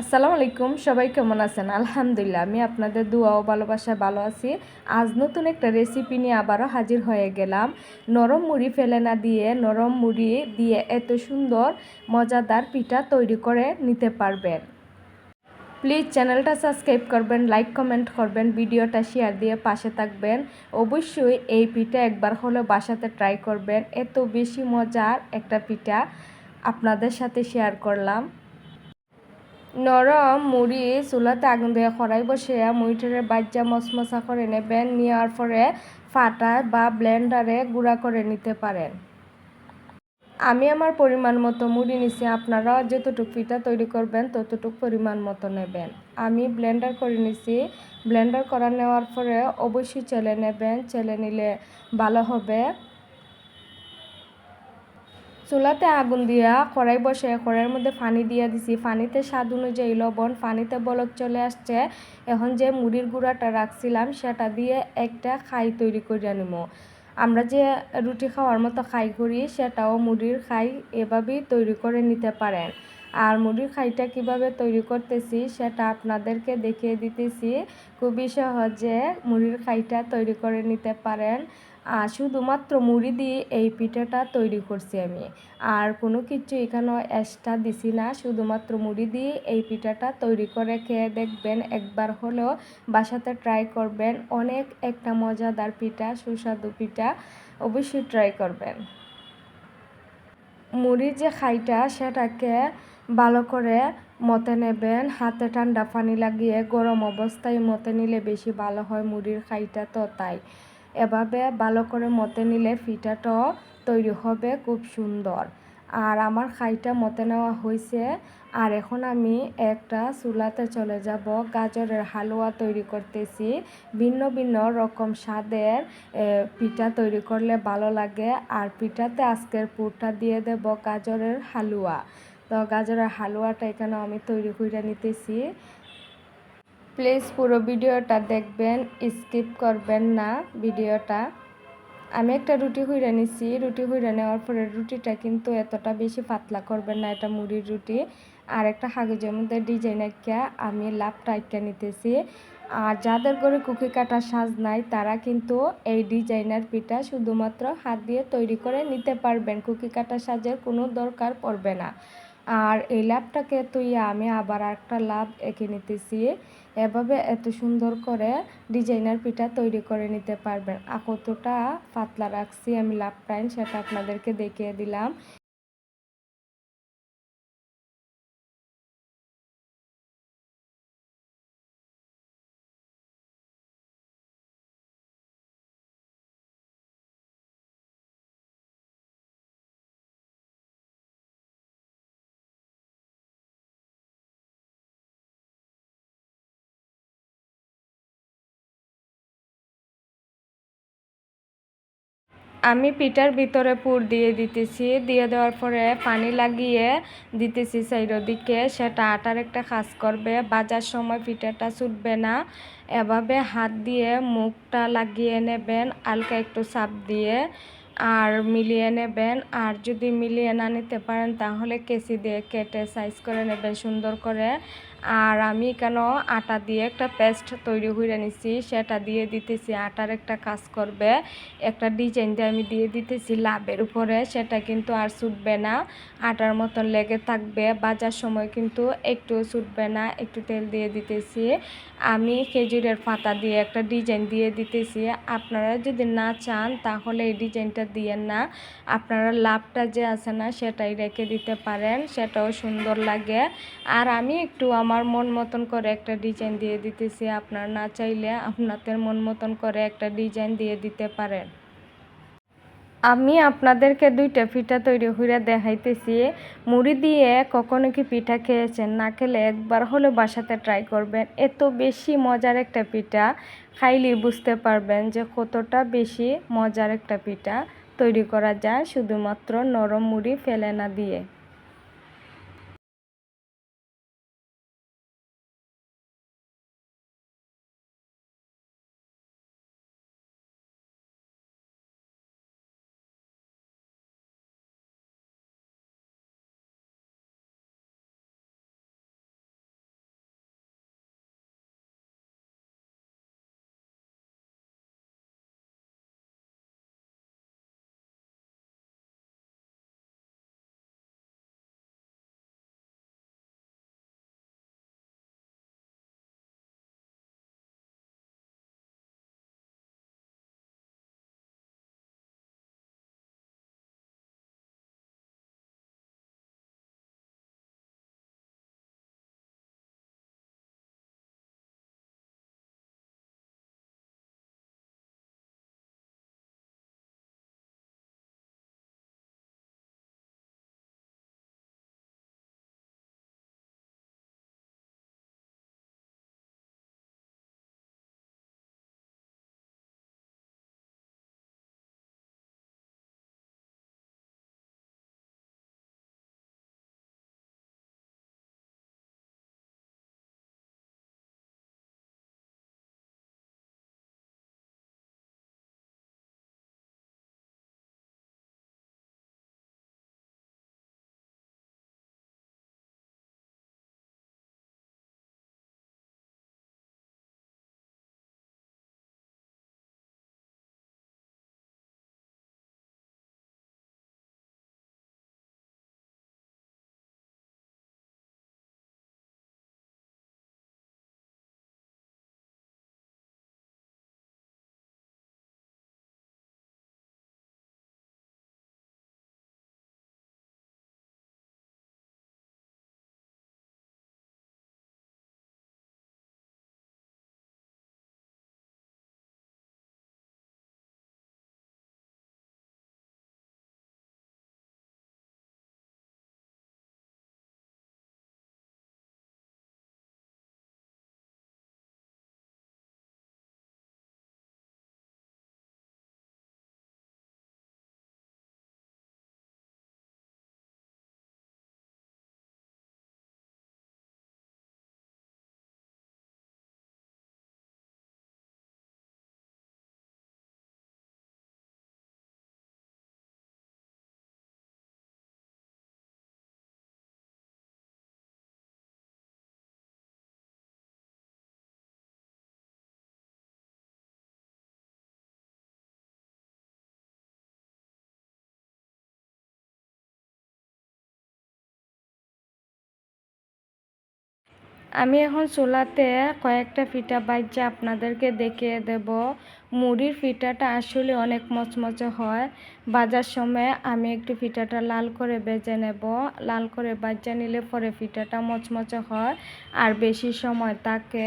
আসসালামু আলাইকুম, সবাই কেমন আছেন? আলহামদুলিল্লাহ, আমি আপনাদের দোয়া ও ভালোবাসায় ভালো আছি। আজ নতুন একটা রেসিপি নিয়ে আবারও হাজির হয়ে গেলাম। নরম মুড়ি ফেলে না দিয়ে, নরম মুড়ি দিয়ে এত সুন্দর, মজাদার পিঠা তৈরি করে নিতে পারবেন। প্লিজ চ্যানেলটা সাবস্ক্রাইব করবেন, লাইক, কমেন্ট করবেন, ভিডিওটা শেয়ার দিয়ে পাশে থাকবেন। অবশ্যই এই পিঠা একবার হলেও বাসাতে ট্রাই করবেন। এত বেশি মজার একটা পিঠা আপনাদের সাথে শেয়ার করলাম। নরম মুড়ি চুলাতে আগুন দিয়ে খড়াই বসে মুড়িটারে বাজ্যা মশমশা করে নেবেন নেওয়ার পরে ফাটায় বা ব্লেন্ডারে গুঁড়া করে নিতে পারেন আমি আমার পরিমাণ মতো মুড়ি নিছি, আপনারা যতটুকু পিঠা তৈরি করবেন ততটুকু পরিমাণ মতো নেবেন। আমি ব্লেন্ডার করে নিছি। ব্লেন্ডার করা নেওয়ার পরে অবশ্যই চেলে নেবেন, চেলে নিলে ভালো হবে। চুলাতে আগুন দিয়া কড়াই বসে কড়াইয়ের মধ্যে পানি দিয়ে দিছি। পানিতে স্বাদ অনুযায়ী লবণ, পানিতে বলক চলে আসছে। এখন যে মুড়ির গুঁড়াটা রাখছিলাম, সেটা দিয়ে একটা খাই তৈরি করে নিব আমরা যে রুটি খাওয়ার মতো খাই করি, সেটাও মুড়ির খাই এভাবেই তৈরি করে নিতে পারেন। আর মুড়ির খাইটা কীভাবে তৈরি করতেছি, সেটা আপনাদেরকে দেখিয়ে দিতেছি। খুবই সহজে মুড়ির খাইটা তৈরি করে নিতে পারেন। শুধুমাত্র মুড়ি দিয়ে এই পিঠাটা তৈরি করছি আমি। আর কোনো কিছু এখানে এক্সট্রা দিছি না, শুধুমাত্র মুড়ি দিয়ে এই পিঠাটা তৈরি করে খেয়ে দেখবেন একবার হলেও বাসাতে ট্রাই করবেন। অনেক একটা মজাদার পিঠা, সুস্বাদু পিঠা, অবশ্যই ট্রাই করবেন। মুড়ির যে খাইটা সেটাকে ভালো করে মতে নেবেন, হাতে ঠান্ডা পানি লাগিয়ে গরম অবস্থায় মতে নিলে বেশি ভালো হয় মুড়ির খাইটা তো তাই। এভাবে ভালো করে মতে নিলে ফিটাটাও তৈরি হবে খুব সুন্দর। আর আমার খাইটা মতে নেওয়া হয়েছে আর এখন আমি একটা চুলাতে চলে যাব, গাজরের হালুয়া তৈরি করতেছি। ভিন্ন ভিন্ন রকম স্বাদের পিঠা তৈরি করলে ভালো লাগে। আর পিঠাতে আজকের পুরটা দিয়ে দেব গাজরের হালুয়া। তো গাজরের হালুয়াটা এখানে আমি তৈরি করে নিতেছি। প্লিজ পুরো ভিডিওটা দেখবেন, স্কিপ করবেন না ভিডিওটা। আমি একটা রুটি হইরা নিছি, রুটি হইরা নেওয়ার পরে রুটিটা কিন্তু এতটা বেশি পাতলা করবেন না এটা মুড়ির রুটি। আর একটা কাগজের মধ্যে ডিজাইন একটা আমি লাভটা একটা নিতেছি। আর যাদের ঘরে কুকি কাটার সাজ নাই, তারা কিন্তু এই ডিজাইনার পিঠা শুধুমাত্র হাত দিয়ে তৈরি করে নিতে পারবেন। কুকি কাটার সাজের কোনো দরকার পড়বে না। আর এই লাভটাকে তুই আমি আবার একটা লাভ এঁকে নিতেছি। এভাবে এত সুন্দর করে ডিজাইনার পিঠা তৈরি করে নিতে পারবেন। কতটা পাতলা রাখছি আমি লাভ টাইম সেটা আপনাদেরকে দেখিয়ে দিলাম। আমি পিঠার ভিতরে পুর দিয়ে দিতেছি। দিয়ে দেওয়ার পরে পানি লাগিয়ে দিতেছি দিকে সেটা আটার একটা কাজ করবে। বাজার সময় পিঠাটা ছুটবে না। এভাবে হাত দিয়ে মুখটা লাগিয়ে নেবেন, হালকা একটু চাপ দিয়ে আর মিলিয়ে নেবেন। আর যদি মিলিয়ে না নিতে পারেন, তাহলে কেসি দিয়ে কেটে সাইজ করে নেবেন সুন্দর করে। আর আমি কেন আটা দিয়ে একটা পেস্ট তৈরি করে নিছি, সেটা দিয়ে দিতেছি। আটার একটা কাজ করবে, একটা ডিজাইন দিয়ে আমি দিয়ে দিতেছি লাভের উপরে, সেটা কিন্তু আর ছুটবে না। আটার মতন লেগে থাকবে, বাজার সময় কিন্তু একটু ছুটবে না, একটু তেল দিয়ে দিতেছি। আমি খেজুরের পাতা দিয়ে একটা ডিজাইন দিয়ে দিতেছি। আপনারা যদি না চান, তাহলে এই ডিজাইনটা দিয়েন না। আপনারা লাভটা যে আছে না, সেটাই রেখে দিতে পারেন, সেটাও সুন্দর লাগে। আর আমি একটু আমার মন মতন করে একটা ডিজাইন দিয়ে দিতেছি। আপনার না চাইলে আপনাদের মন মতন করে একটা ডিজাইন দিয়ে দিতে পারেন। আমি আপনাদেরকে দুইটা পিঠা তৈরি হইয়া দেখাইতেছি। মুড়ি দিয়ে কখনো কি পিঠা খেয়েছেন? না খেলে একবার হলে বাসাতে ট্রাই করবেন। এত বেশি মজার একটা পিঠা খাইলেই বুঝতে পারবেন যে কতটা বেশি মজার একটা পিঠা তৈরি করা যায়। শুধুমাত্র নরম মুড়ি ফেলে না দিয়ে। আমি এখন চুলাতে কয়েকটা ফিটা বাইজে আপনাদেরকে দেখিয়ে দেব। মুড়ির ফিটাটা আসলে অনেক মচমচে হয়। বাজার সময় আমি একটু ফিটাটা লাল করে বেজে নেব। লাল করে বাজা নিলে পরে ফিটাটা মচমচে হয় আর বেশি সময় তাকে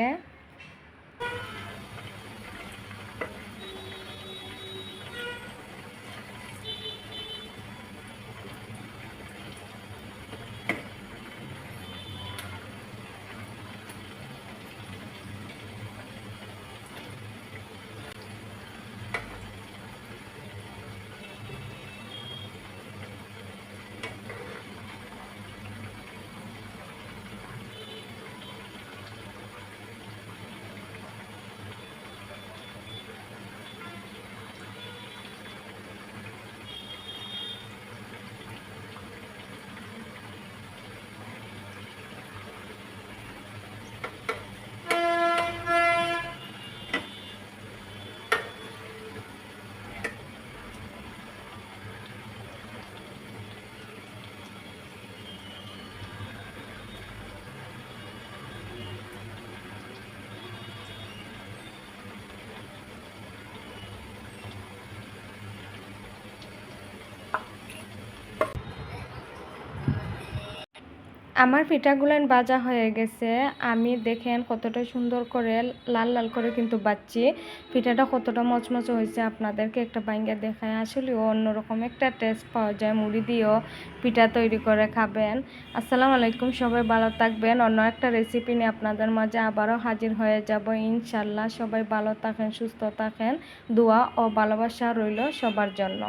আমার পিঠাগুলেন বাজা হয়ে গেছে। আমি দেখেন কতটা সুন্দর করে লাল লাল করে কিন্তু বাচ্ছি পিঠাটা কতটা মচমচ হয়েছে আপনাদেরকে একটা বাইঙ্গা দেখায়। আসলে অন্যরকম একটা টেস্ট পাওয়া যায়। মুড়ি দিয়েও পিঠা তৈরি করে খাবেন। আসসালামু আলাইকুম, সবাই ভালো থাকবেন। অন্য একটা রেসিপি নিয়ে আপনাদের মাঝে আবারও হাজির হয়ে যাব। ইনশাল্লাহ সবাই ভালো থাকেন, সুস্থ থাকেন। দোয়া ও ভালোবাসা রইল সবার জন্য।